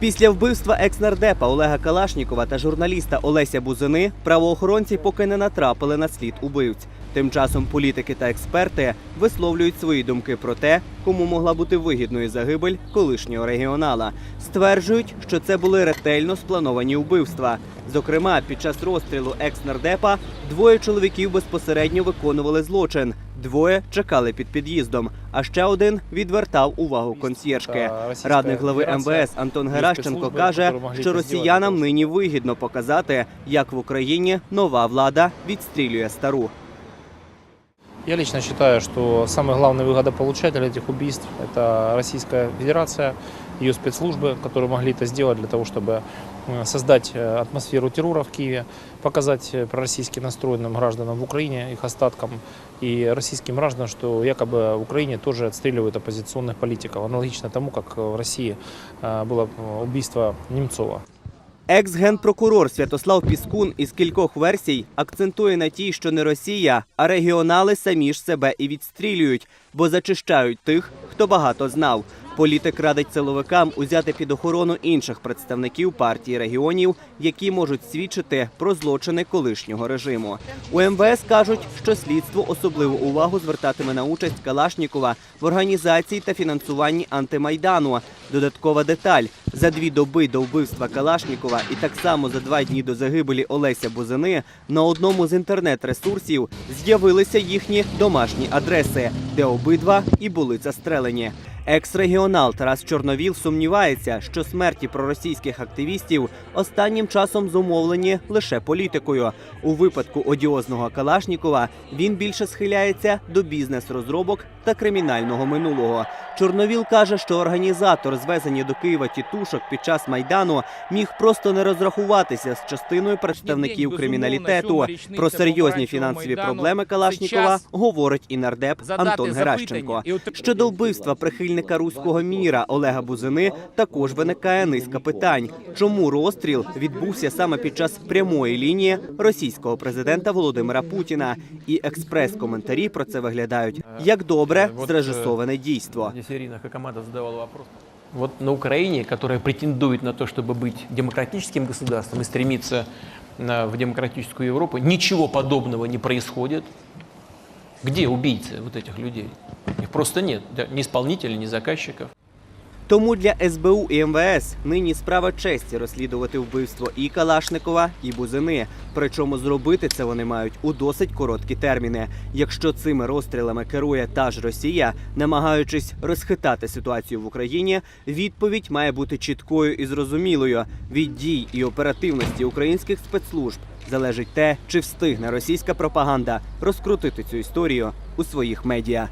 Після вбивства екс-нардепа Олега Калашнікова та журналіста Олеся Бузини правоохоронці поки не натрапили на слід убивць. Тим часом політики та експерти висловлюють свої думки про те, кому могла бути вигідною загибель колишнього регіонала. Стверджують, що це були ретельно сплановані вбивства. Зокрема, під час розстрілу екс-нардепа двоє чоловіків безпосередньо виконували злочин. Двоє чекали під під'їздом, а ще один відвертав увагу консьєржки. Радник глави МВС Антон Геращенко каже, що росіянам нині вигідно показати, як в Україні нова влада відстрілює стару. Я лично считаю, что самый главный выгодополучатель этих убийств – это Российская Федерация, ее спецслужбы, которые могли это сделать для того, чтобы э, создать э, атмосферу террора в Киеве, показать э, пророссийски настроенным гражданам в Украине, их остаткам, и российским гражданам, что якобы в Украине тоже отстреливают оппозиционных политиков, аналогично тому, как в России э, было э, убийство Немцова. Екс-генпрокурор Святослав Піскун із кількох версій акцентує на тій, що не Росія, а регіонали самі ж себе і відстрілюють, бо зачищають тих, хто багато знав. Політик радить силовикам узяти під охорону інших представників партії регіонів, які можуть свідчити про злочини колишнього режиму. У МВС кажуть, що слідство особливу увагу звертатиме на участь Калашнікова в організації та фінансуванні антимайдану. Додаткова деталь за дві доби до вбивства Калашнікова і так само за два дні до загибелі Олеся Бузини на одному з інтернет-ресурсів з'явилися їхні домашні адреси, де обидва і були застрелені. Екс-регіонал Тарас Чорновіл сумнівається, що смерті проросійських активістів останнім часом зумовлені лише політикою. У випадку одіозного Калашнікова він більше схиляється до бізнес-розробок та кримінального минулого. Чорновіл каже, що організатор звезення до Києва тітушок під час майдану міг просто не розрахуватися з частиною представників криміналітету. Про серйозні фінансові проблеми Калашнікова говорить і нардеп Антон Геращенко. Щодо вбивства прихильника руського міра Олега Бузини також виникає низка питань. Чому розстріл відбувся саме під час прямої лінії російського президента Володимира Путіна? І експрес-коментарі про це виглядають як добре зрежисоване дійство. Здесь Ирина, как команда, задавала вопрос. Вот на Украине, которая претендует на то, чтобы быть демократическим государством и стремиться в демократическую Европу, ничего подобного не происходит. Где убийцы вот этих людей? Их просто нет. Ни исполнителей, ни заказчиков. Тому для СБУ і МВС нині справа честі розслідувати вбивство і Калашникова, і Бузини. Причому зробити це вони мають у досить короткі терміни. Якщо цими розстрілами керує та ж Росія, намагаючись розхитати ситуацію в Україні, відповідь має бути чіткою і зрозумілою. Від дій і оперативності українських спецслужб залежить те, чи встигне російська пропаганда розкрутити цю історію у своїх медіа.